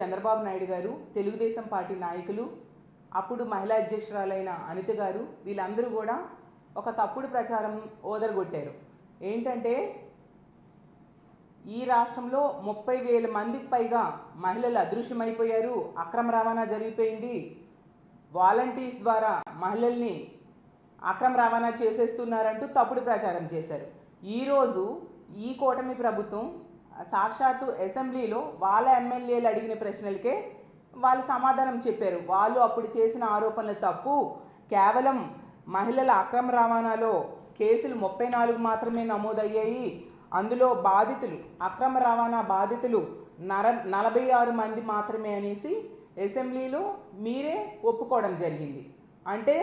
చంద్రబాబు నాయుడు గారు తెలుగుదేశం పార్టీ నాయకులు అప్పుడు మహిళా అధ్యక్షురాలైన అనిత గారు వీళ్ళందరూ కూడా ఒక తప్పుడు ప్రచారం ఓదరగొట్టారు. ఏంటంటే ఈ రాష్ట్రంలో ముప్పై వేల మందికి పైగా మహిళలు అదృశ్యమైపోయారు అక్రమ రవాణా జరిగిపోయింది. వాలంటీర్స్ ద్వారా మహిళల్ని అక్రమ రవాణా చేసేస్తున్నారంటూ తప్పుడు ప్రచారం చేశారు. ఈరోజు ఈ కూటమి ప్రభుత్వం సాక్షాత్తు అసెంబ్లీలో వాళ్ళ ఎమ్మెల్యేలు అడిగిన ప్రశ్నలకే వాళ్ళు సమాధానం చెప్పారు. వాళ్ళు అప్పుడు చేసిన ఆరోపణలు తప్పు. కేవలం మహిళల అక్రమ రవాణాలో కేసులు ముప్పై నాలుగు మాత్రమే నమోదయ్యాయి. అందులో బాధితులు అక్రమ రవాణా బాధితులు నర నలభై ఆరు మంది మాత్రమే అనేసి అసెంబ్లీలో మీరే ఒప్పుకోవడం జరిగింది. అంటే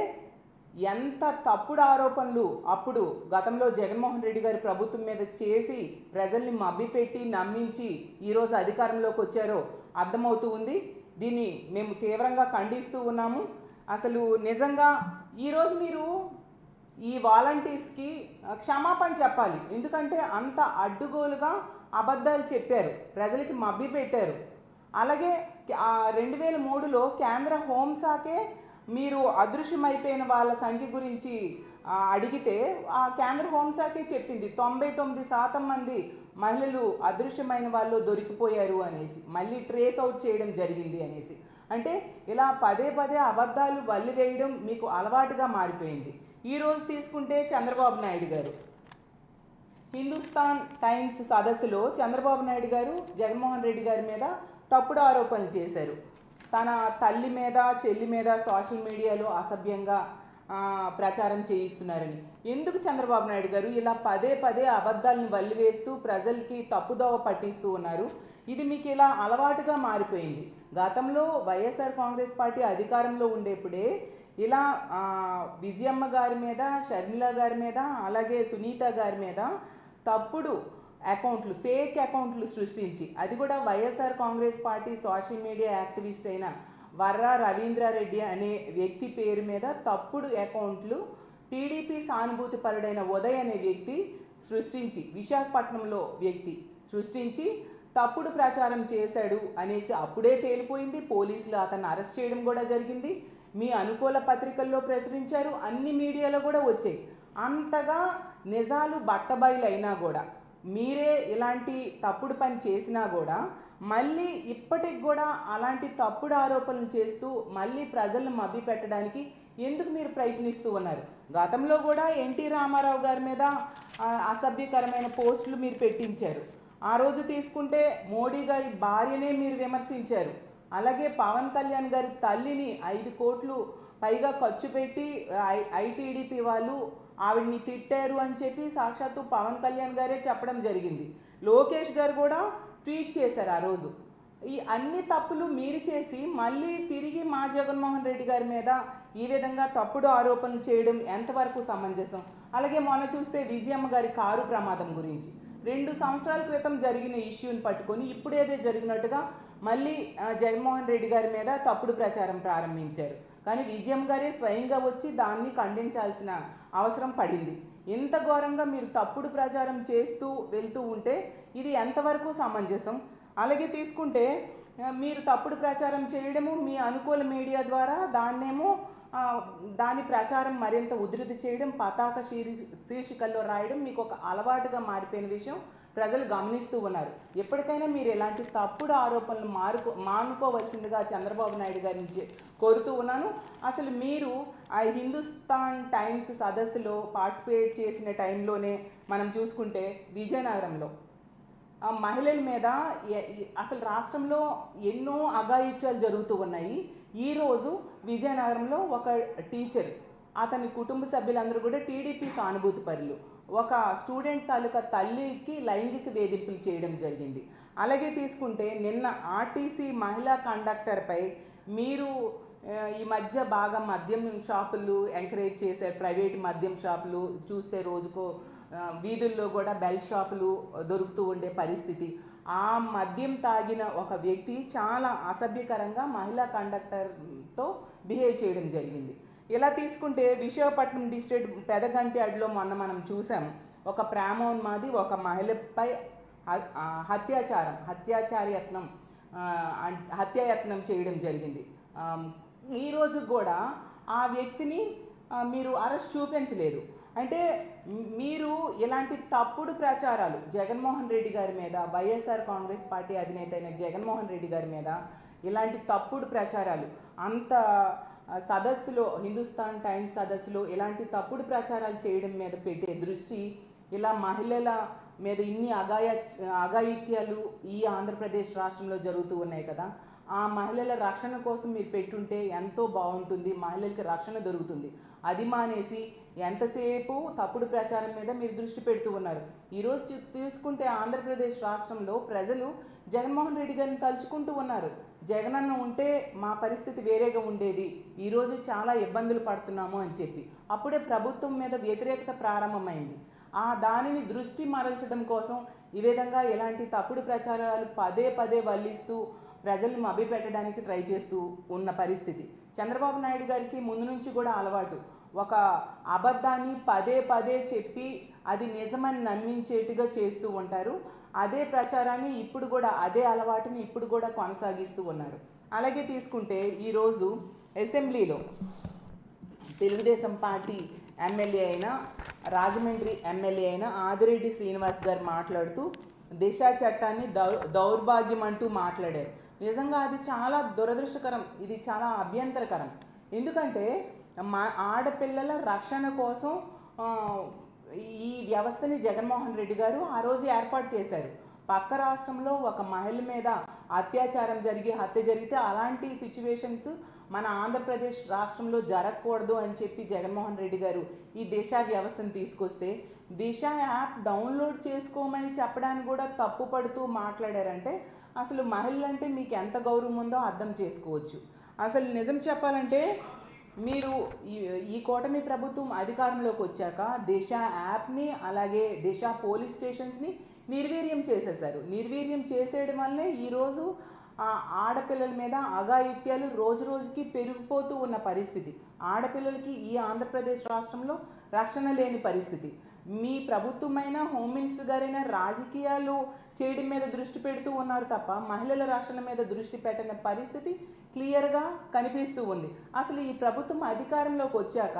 ఎంత తప్పుడు ఆరోపణలు అప్పుడు గతంలో జగన్మోహన్ రెడ్డి గారి ప్రభుత్వం మీద చేసి ప్రజల్ని మభ్యపెట్టి నమ్మించి ఈరోజు అధికారంలోకి వచ్చారో అర్థమవుతూ ఉంది. దీన్ని మేము తీవ్రంగా ఖండిస్తూ ఉన్నాము. అసలు నిజంగా ఈరోజు మీరు ఈ వాలంటీర్స్కి క్షమాపణ చెప్పాలి. ఎందుకంటే అంత అడ్డుగోలుగా అబద్ధాలు చెప్పారు. ప్రజలకి మభ్య పెట్టారు అలాగే రెండు వేల మూడులో కేంద్ర హోంశాఖే మీరు అదృశ్యమైపోయిన వాళ్ళ సంఖ్య గురించి అడిగితే ఆ కేంద్ర హోంశాఖే చెప్పింది తొంభై తొమ్మిది శాతం మంది మహిళలు అదృశ్యమైన వాళ్ళు దొరికిపోయారు అనేసి మళ్ళీ ట్రేస్ అవుట్ చేయడం జరిగింది అనేసి. అంటే ఇలా పదే పదే అబద్ధాలు వల్లి వేయడం మీకు అలవాటుగా మారిపోయింది. ఈరోజు తీసుకుంటే చంద్రబాబు నాయుడు గారు. హిందుస్థాన్ టైమ్స్ సదస్సులో చంద్రబాబు నాయుడు గారు జగన్మోహన్ రెడ్డి గారి మీద తప్పుడు ఆరోపణలు చేశారు. తన తల్లి మీద చెల్లి మీద సోషల్ మీడియాలో అసభ్యంగా ప్రచారం చేయిస్తున్నారని. ఎందుకు చంద్రబాబు నాయుడు గారు ఇలా పదే పదే అబద్ధాలను వల్లివేస్తూ ప్రజలకి తప్పుదోవ పట్టిస్తూ ఉన్నారు? ఇది మీకు ఇలా అలవాటుగా మారిపోయింది. గతంలో వైఎస్ఆర్ కాంగ్రెస్ పార్టీ అధికారంలో ఉండేప్పుడే ఇలా విజయమ్మ గారి మీద షర్మిల గారి మీద అలాగే సునీత గారి మీద తప్పుడు అకౌంట్లు ఫేక్ అకౌంట్లు సృష్టించి. అది కూడా YSR Congress party social media activist Varra Varra Ravindra Reddy అనే వ్యక్తి పేరు మీద తప్పుడు అకౌంట్లు టీడీపీ సానుభూతి పరుడైన ఉదయ్ అనే వ్యక్తి సృష్టించి విశాఖపట్నంలో వ్యక్తి సృష్టించి తప్పుడు ప్రచారం చేశాడు అనేసి అప్పుడే తేలిపోయింది. పోలీసులు అతన్ని అరెస్ట్ చేయడం కూడా జరిగింది. మీ అనుకూల పత్రికల్లో ప్రచురించారు. అన్ని మీడియాలో కూడా వచ్చాయి. అంతగా నిజాలు బట్టబయలైనా కూడా మీరే ఇలాంటి తప్పుడు పని చేసినా కూడా మళ్ళీ ఇప్పటికి కూడా అలాంటి తప్పుడు ఆరోపణలు చేస్తూ మళ్ళీ ప్రజలను మభ్య పెట్టడానికి ఎందుకు మీరు ప్రయత్నిస్తూ ఉన్నారు? గతంలో కూడా ఎన్టీ రామారావు గారి మీద అసభ్యకరమైన పోస్టులు మీరు పెట్టించారు. ఆ రోజు తీసుకుంటే మోడీ గారి భార్యనే మీరు విమర్శించారు. అలాగే పవన్ కళ్యాణ్ గారి తల్లిని ఐదు కోట్లు పైగా ఖర్చు పెట్టి ఐ- ఐటీడీపీ వాళ్ళు ఆవిడ్ని తిట్టారు అని చెప్పి సాక్షాత్తు పవన్ కళ్యాణ్ గారే చెప్పడం జరిగింది. లోకేష్ గారు కూడా ట్వీట్ చేశారు ఆ రోజు. ఈ అన్ని తప్పులు మీరు చేసి మళ్ళీ తిరిగి మా జగన్మోహన్ రెడ్డి గారి మీద ఈ విధంగా తప్పుడు ఆరోపణలు చేయడం ఎంతవరకు సమంజసం? అలాగే మొన్న చూస్తే విజయమ్మ గారి కారు ప్రమాదం గురించి. రెండు సంవత్సరాల క్రితం జరిగిన ఇష్యూని పట్టుకొని ఇప్పుడేదే జరిగినట్టుగా మళ్ళీ జగన్మోహన్ రెడ్డి గారి మీద తప్పుడు ప్రచారం ప్రారంభించారు. కానీ విజయం గారే స్వయంగా వచ్చి దాన్ని ఖండించాల్సిన అవసరం పడింది. ఇంత ఘోరంగా మీరు తప్పుడు ప్రచారం చేస్తూ వెళ్తూ ఉంటే ఇది ఎంతవరకు సమంజసం? అలాగే తీసుకుంటే మీరు తప్పుడు ప్రచారం చేయడము మీ అనుకూల మీడియా ద్వారా దాన్నేమో దాని ప్రచారం మరింత ఉధృతి చేయడం పతాక శీర్ శీర్షికల్లో రాయడం మీకు ఒక అలవాటుగా మారిపోయిన విషయం. ప్రజలు గమనిస్తూ ఉన్నారు. ఎప్పటికైనా మీరు ఇలాంటి తప్పుడు ఆరోపణలు మారుకో మానుకోవలసిందిగా చంద్రబాబు నాయుడు గారి నుంచి కోరుతూ ఉన్నాను. అసలు మీరు ఆ హిందుస్థాన్ టైమ్స్ సదస్సులో పార్టిసిపేట్ చేసిన టైంలోనే మనం చూసుకుంటే విజయనగరంలో ఆ మహిళల మీద అసలు రాష్ట్రంలో ఎన్నో అఘాయిత్యాలు జరుగుతూ ఉన్నాయి. ఈరోజు విజయనగరంలో ఒక టీచర్ అతని కుటుంబ సభ్యులందరూ కూడా టీడీపీ సానుభూతి పరులు. ఒక స్టూడెంట్ తాలూకా తల్లికి లైంగిక వేధింపులు చేయడం జరిగింది. అలాగే తీసుకుంటే నిన్న ఆర్టీసీ మహిళా కండక్టర్పై మీరు ఈ మధ్య బాగా మద్యం షాపులు ఎంకరేజ్ చేశారు. ప్రైవేట్ మద్యం షాపులు చూస్తే రోజుకో వీధుల్లో కూడా బెల్ట్ షాపులు దొరుకుతూ ఉండే పరిస్థితి. ఆ మద్యం తాగిన ఒక వ్యక్తి చాలా అసభ్యకరంగా మహిళా కండక్టర్తో బిహేవ్ చేయడం జరిగింది. ఇలా తీసుకుంటే విశాఖపట్నం డిస్ట్రిక్ట్ పెదగంటి అడిలో మొన్న మనం చూసాం. ఒక ప్రేమోన్మాది ఒక మహిళపై హత్యాచారం హత్యాచార యత్నం హత్యాయత్నం చేయడం జరిగింది. ఈరోజు కూడా ఆ వ్యక్తిని మీరు అరెస్ట్ చూపించలేదు. అంటే మీరు ఇలాంటి తప్పుడు ప్రచారాలు జగన్మోహన్ రెడ్డి గారి మీద వైఎస్ఆర్ కాంగ్రెస్ పార్టీ అధినేత అయిన జగన్మోహన్ రెడ్డి గారి మీద ఇలాంటి తప్పుడు ప్రచారాలు అంత సదస్సులో హిందుస్థాన్ టైమ్స్ సదస్సులో ఇలాంటి తప్పుడు ప్రచారాలు చేయడం మీద పెట్టే దృష్టి ఇలా మహిళల మీద ఇన్ని అగాయ అగాయిత్యాలు ఈ ఆంధ్రప్రదేశ్ రాష్ట్రంలో జరుగుతూ ఉన్నాయి కదా ఆ మహిళల రక్షణ కోసం మీరు పెట్టుంటే ఎంతో బాగుంటుంది మహిళలకి రక్షణ దొరుకుతుంది. అది మానేసి ఎంతసేపు తప్పుడు ప్రచారం మీద మీరు దృష్టి పెడుతూ ఉన్నారు. ఈరోజు తీసుకుంటే ఆంధ్రప్రదేశ్ రాష్ట్రంలో ప్రజలు జగన్మోహన్ రెడ్డి గారిని తలుచుకుంటూ ఉన్నారు. జగనన్న ఉంటే మా పరిస్థితి వేరేగా ఉండేది. ఈరోజు చాలా ఇబ్బందులు పడుతున్నాము అని చెప్పి. అప్పుడే ప్రభుత్వం మీద వ్యతిరేకత ప్రారంభమైంది. ఆ దానిని దృష్టి మరల్చడం కోసం ఈ విధంగా ఎలాంటి తప్పుడు ప్రచారాలు పదే పదే వల్లిస్తూ ప్రజలను మభ్యపెట్టడానికి ట్రై చేస్తూ ఉన్న పరిస్థితి. చంద్రబాబు నాయుడు గారికి ముందు నుంచి కూడా అలవాటు. ఒక అబద్ధాన్ని పదే పదే చెప్పి అది నిజమని నమ్మించేట్టుగా చేస్తూ ఉంటారు. అదే ప్రచారాన్ని ఇప్పుడు కూడా అదే అలవాటుని ఇప్పుడు కూడా కొనసాగిస్తూ ఉన్నారు. అలాగే తీసుకుంటే ఈరోజు అసెంబ్లీలో తెలుగుదేశం పార్టీ ఎమ్మెల్యే అయిన రాజమండ్రి ఎమ్మెల్యే అయిన ఆదిరెడ్డి శ్రీనివాస్ గారు మాట్లాడుతూ దిశ చట్టాన్ని దౌ దౌర్భాగ్యం అంటూ మాట్లాడారు. నిజంగా అది చాలా దురదృష్టకరం. ఇది చాలా అభ్యంతరకరం. ఎందుకంటే మా ఆడపిల్లల రక్షణ కోసం ఈ వ్యవస్థని జగన్మోహన్ రెడ్డి గారు ఆ రోజు ఏర్పాటు చేశారు. పక్క రాష్ట్రంలో ఒక మహిళ మీద అత్యాచారం జరిగి హత్య జరిగితే అలాంటి సిచ్యువేషన్స్ మన ఆంధ్రప్రదేశ్ రాష్ట్రంలో జరగకూడదు అని చెప్పి జగన్మోహన్ రెడ్డి గారు ఈ దిశ వ్యవస్థను తీసుకొస్తే దిశ యాప్ డౌన్లోడ్ చేసుకోమని చెప్పడానికి కూడా తప్పు పడుతూ మాట్లాడారంటే అసలు మహిళలంటే మీకు ఎంత గౌరవం ఉందో అర్థం చేసుకోవచ్చు. అసలు నిజం చెప్పాలంటే మీరు ఈ ఈ కూటమి ప్రభుత్వం అధికారంలోకి వచ్చాక దిశ యాప్ని అలాగే దిశ పోలీస్ స్టేషన్స్ని నిర్వీర్యం చేసేశారు. నిర్వీర్యం చేసేయడం వల్లే ఈరోజు ఆడపిల్లల మీద అఘాయిత్యాలు రోజు రోజుకి పెరిగిపోతూ ఉన్న పరిస్థితి. ఆడపిల్లలకి ఈ ఆంధ్రప్రదేశ్ రాష్ట్రంలో రక్షణ లేని పరిస్థితి. మీ ప్రభుత్వమైన హోమ్ మినిస్టర్ గారైనా రాజకీయాలు చేయడం మీద దృష్టి పెడుతూ ఉన్నారు తప్ప మహిళల రక్షణ మీద దృష్టి పెట్టని పరిస్థితి క్లియర్గా కనిపిస్తూ ఉంది. అసలు ఈ ప్రభుత్వం అధికారంలోకి వచ్చాక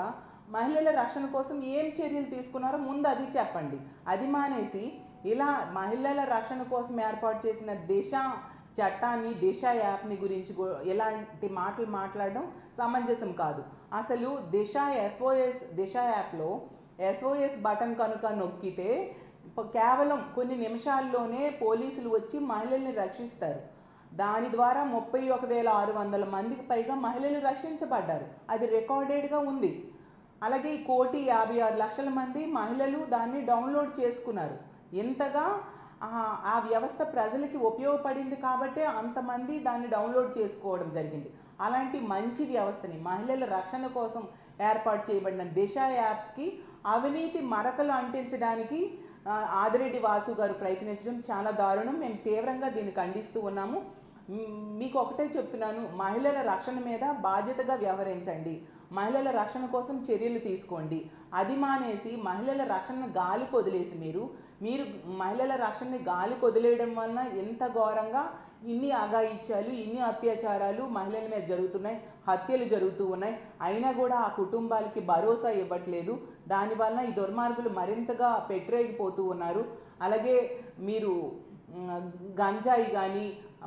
మహిళల రక్షణ కోసం ఏం చర్యలు తీసుకున్నారో ముందు అది చెప్పండి. అది మానేసి ఇలా మహిళల రక్షణ కోసం ఏర్పాటు చేసిన దిశ చట్టాన్ని దిశ యాప్ని గురించి ఎలాంటి మాటలు మాట్లాడడం సమంజసం కాదు. అసలు దిశ ఎస్ఓఎస్ దిశ యాప్లో ఎస్ఓఎస్ బటన్ కనుక నొక్కితే కేవలం కొన్ని నిమిషాల్లోనే పోలీసులు వచ్చి మహిళల్ని రక్షిస్తారు. దాని ద్వారా ముప్పై ఒక వేల ఆరు వందల మందికి పైగా మహిళలు రక్షించబడ్డారు. అది రికార్డెడ్గా ఉంది. అలాగే ఈ కోటి యాభై ఆరు లక్షల మంది మహిళలు దాన్ని డౌన్లోడ్ చేసుకున్నారు. ఇంతగా ఆ- వ్యవస్థ ప్రజలకి ఉపయోగపడింది కాబట్టి అంతమంది దాన్ని డౌన్లోడ్ చేసుకోవడం జరిగింది. అలాంటి మంచి వ్యవస్థని మహిళల రక్షణ కోసం ఏర్పాటు చేయబడిన దిశ యాప్కి అవినీతి మరకలు అంటించడానికి ఆదిరెడ్డి వాసు గారు ప్రయత్నించడం చాలా దారుణం. మేము తీవ్రంగా దీన్ని ఖండిస్తూ ఉన్నాము. మీకు ఒకటే చెప్తున్నాను. మహిళల రక్షణ మీద బాధ్యతగా వ్యవహరించండి. మహిళల రక్షణ కోసం చర్యలు తీసుకోండి. అది మానేసి మహిళల రక్షణను గాలి కొదిలేసి మీరు మీరు మహిళల రక్షణని గాలి కొదిలేయడం వలన ఎంత ఘోరంగా ఇన్ని అఘాయిత్యాలు ఇన్ని అత్యాచారాలు మహిళల మీద జరుగుతున్నాయి హత్యలు జరుగుతూ ఉన్నాయి. అయినా కూడా ఆ కుటుంబాలకి భరోసా ఇవ్వట్లేదు. దానివల్ల ఈ దుర్మార్గులు మరింతగా పెట్టరేగిపోతూ ఉన్నారు. అలాగే మీరు గంజాయి కానీ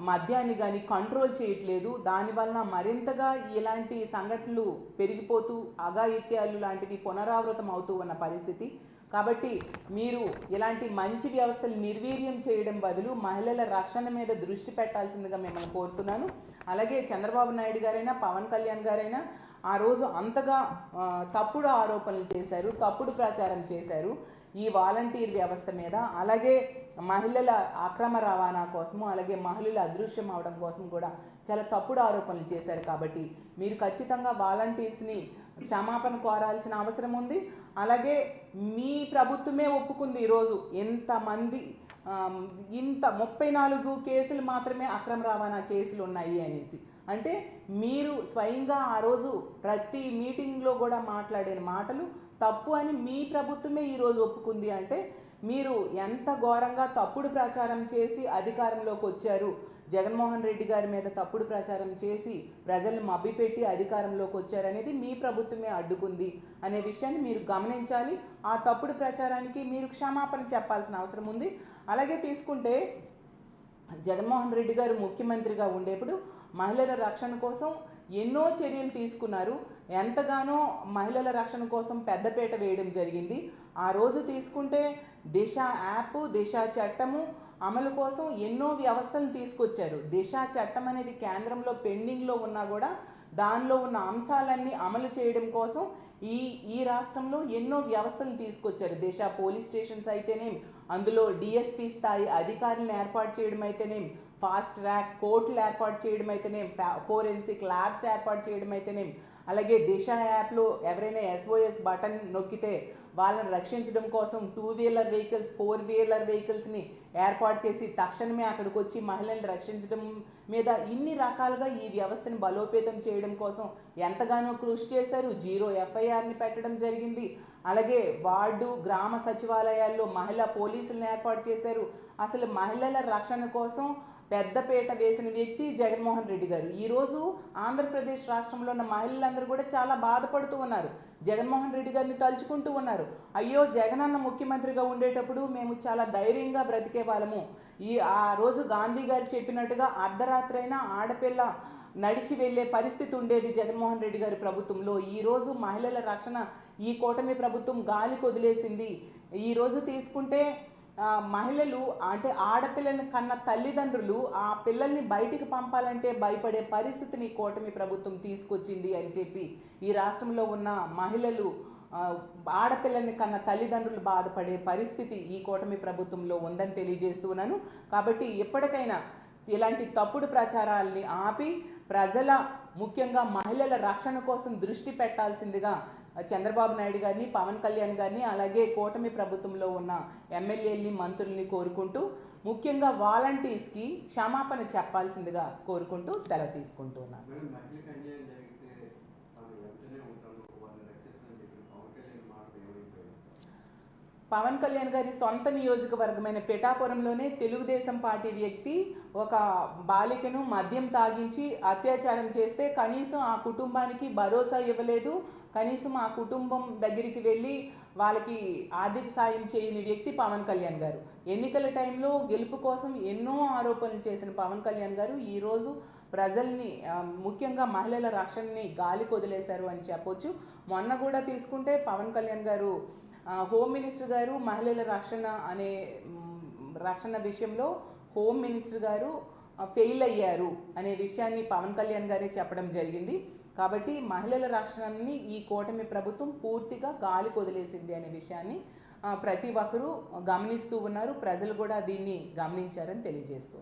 మద్యాన్ని కానీ కంట్రోల్ చేయట్లేదు. దానివల్ల మరింతగా ఇలాంటి సంఘటనలు పెరిగిపోతూ అఘాయిత్యాలు లాంటివి పునరావృతం అవుతూ ఉన్న పరిస్థితి. కాబట్టి మీరు ఇలాంటి మంచి వ్యవస్థలు నిర్వీర్యం చేయడం బదులు మహిళల రక్షణ మీద దృష్టి పెట్టాల్సిందిగా మిమ్మల్ని కోరుతున్నాను. అలాగే చంద్రబాబు నాయుడు గారైనా పవన్ కళ్యాణ్ గారైనా ఆ రోజు అంతగా తప్పుడు ఆరోపణలు చేశారు తప్పుడు ప్రచారం చేశారు ఈ వాలంటీర్ వ్యవస్థ మీద. అలాగే మహిళల అక్రమ రవాణా కోసము అలాగే మహిళలు అదృశ్యం అవడం కోసం కూడా చాలా తప్పుడు ఆరోపణలు చేశారు కాబట్టి మీరు ఖచ్చితంగా వాలంటీర్స్ని క్షమాపణ కోరాల్సిన అవసరం ఉంది. అలాగే మీ ప్రభుత్వమే ఒప్పుకుంది ఈరోజు ఎంతమంది ఇంత ముప్పై నాలుగు కేసులు మాత్రమే అక్రమ రవాణా కేసులు ఉన్నాయి అనేసి. అంటే మీరు స్వయంగా ఆ రోజు ప్రతి మీటింగ్లో కూడా మాట్లాడిన మాటలు తప్పు అని మీ ప్రభుత్వమే ఈరోజు ఒప్పుకుంది అంటే మీరు ఎంత ఘోరంగా తప్పుడు ప్రచారం చేసి అధికారంలోకి వచ్చారు? జగన్మోహన్ రెడ్డి గారి మీద తప్పుడు ప్రచారం చేసి ప్రజలను మభ్యపెట్టి అధికారంలోకి వచ్చారనేది మీ ప్రభుత్వమే అడ్డుకుంది అనే విషయాన్ని మీరు గమనించాలి. ఆ తప్పుడు ప్రచారానికి మీరు క్షమాపణ చెప్పాల్సిన అవసరం ఉంది. అలాగే తీసుకుంటే జగన్మోహన్ రెడ్డి గారు ముఖ్యమంత్రిగా ఉండేప్పుడు మహిళల రక్షణ కోసం ఎన్నో చర్యలు తీసుకున్నారు. ఎంతగానో మహిళల రక్షణ కోసం పెద్దపేట వేయడం జరిగింది. ఆ రోజు తీసుకుంటే దిశ యాప్ దిశ చట్టము అమలు కోసం ఎన్నో వ్యవస్థలను తీసుకొచ్చారు. దిశ చట్టం అనేది కేంద్రంలో పెండింగ్లో ఉన్నా కూడా దానిలో ఉన్న అంశాలన్నీ అమలు చేయడం కోసం ఈ ఈ రాష్ట్రంలో ఎన్నో వ్యవస్థలు తీసుకొచ్చారు. దిశ పోలీస్ స్టేషన్స్ అయితేనేం అందులో డిఎస్పి స్థాయి అధికారులను ఏర్పాటు చేయడం అయితేనేం ఫాస్ట్ ట్రాక్ కోర్టులు ఏర్పాటు చేయడం అయితేనేం ఫోరెన్సిక్ ల్యాబ్స్ ఏర్పాటు చేయడం అయితేనేం అలాగే దిశ యాప్లో ఎవరైనా ఎస్ఓఎస్ బటన్ నొక్కితే వాళ్ళని రక్షించడం కోసం two wheeler vehicles four wheeler వెహికల్స్ని ఏర్పాటు చేసి తక్షణమే అక్కడికి వచ్చి మహిళల్ని రక్షించడం మీద ఇన్ని రకాలుగా ఈ వ్యవస్థని బలోపేతం చేయడం కోసం ఎంతగానో కృషి చేశారు. జీరో ఎఫ్ఐఆర్ని పెట్టడం జరిగింది. అలాగే వార్డు గ్రామ సచివాలయాల్లో మహిళా పోలీసులను ఏర్పాటు చేశారు. అసలు మహిళల రక్షణ కోసం పెద్దపీట వేసిన వ్యక్తి జగన్మోహన్ రెడ్డి గారు. ఈరోజు ఆంధ్రప్రదేశ్ రాష్ట్రంలో ఉన్న మహిళలందరూ కూడా చాలా బాధపడుతూ ఉన్నారు. జగన్మోహన్ రెడ్డి గారిని తలుచుకుంటూ ఉన్నారు. అయ్యో జగనన్న ముఖ్యమంత్రిగా ఉండేటప్పుడు మేము చాలా ధైర్యంగా బ్రతికే వాళ్ళము. ఈ ఆ రోజు గాంధీ గారు చెప్పినట్టుగా అర్ధరాత్రైనా ఆడపిల్ల నడిచి వెళ్ళే పరిస్థితి ఉండేది జగన్మోహన్ రెడ్డి గారి ప్రభుత్వంలో. ఈరోజు మహిళల రక్షణ ఈ కూటమి ప్రభుత్వం గాలి కొదిలేసింది ఈరోజు తీసుకుంటే మహిళలు అంటే ఆడపిల్లని కన్న తల్లిదండ్రులు ఆ పిల్లల్ని బయటికి పంపాలంటే భయపడే పరిస్థితిని కూటమి ప్రభుత్వం తీసుకొచ్చింది అని చెప్పి ఈ రాష్ట్రంలో ఉన్న మహిళలు ఆడపిల్లని ఆడపిల్లల్ని కన్న తల్లిదండ్రులు బాధపడే పరిస్థితి ఈ కూటమి ప్రభుత్వంలో ఉందని తెలియజేస్తున్నాను కాబట్టి ఎప్పటికైనా ఇలాంటి తప్పుడు ప్రచారాల్ని ఆపి ప్రజల ముఖ్యంగా మహిళల రక్షణ కోసం దృష్టి పెట్టాల్సిందిగా చంద్రబాబు నాయుడు గారిని పవన్ కళ్యాణ్ గారిని అలాగే కూటమి ప్రభుత్వంలో ఉన్న ఎమ్మెల్యేలని మంత్రుల్ని కోరుకుంటూ ముఖ్యంగా వాలంటీర్స్కి క్షమాపణ చెప్పాల్సిందిగా కోరుకుంటూ సెలవు తీసుకుంటున్నాను. పవన్ కళ్యాణ్ గారి సొంత నియోజకవర్గమైన పిఠాపురంలోనే తెలుగుదేశం పార్టీ వ్యక్తి ఒక బాలికను మద్యం తాగించి అత్యాచారం చేస్తే కనీసం ఆ కుటుంబానికి భరోసా ఇవ్వలేదు కనీసం ఆ కుటుంబం దగ్గరికి వెళ్ళి వాళ్ళకి ఆర్థిక సాయం చేయని వ్యక్తి పవన్ కళ్యాణ్ గారు. ఎన్నికల టైంలో గెలుపు కోసం ఎన్నో ఆరోపణలు చేసిన పవన్ కళ్యాణ్ గారు ఈరోజు ప్రజల్ని ముఖ్యంగా మహిళల రక్షణని గాలి కొదిలేశారు అని చెప్పొచ్చు. మొన్న కూడా తీసుకుంటే పవన్ కళ్యాణ్ గారు హోమ్ మినిస్టర్ గారు మహిళల రక్షణ అనే రక్షణ విషయంలో హోమ్ మినిస్టర్ గారు ఫెయిల్ అయ్యారు అనే విషయాన్ని పవన్ కళ్యాణ్ గారే చెప్పడం జరిగింది. కాబట్టి మహిళల రక్షణని ఈ కూటమి ప్రభుత్వం పూర్తిగా గాలి కొదిలేసింది అనే విషయాన్ని ప్రతి ఒక్కరూ గమనిస్తూ ఉన్నారు. ప్రజలు కూడా దీన్ని గమనించారని తెలియజేస్తుంది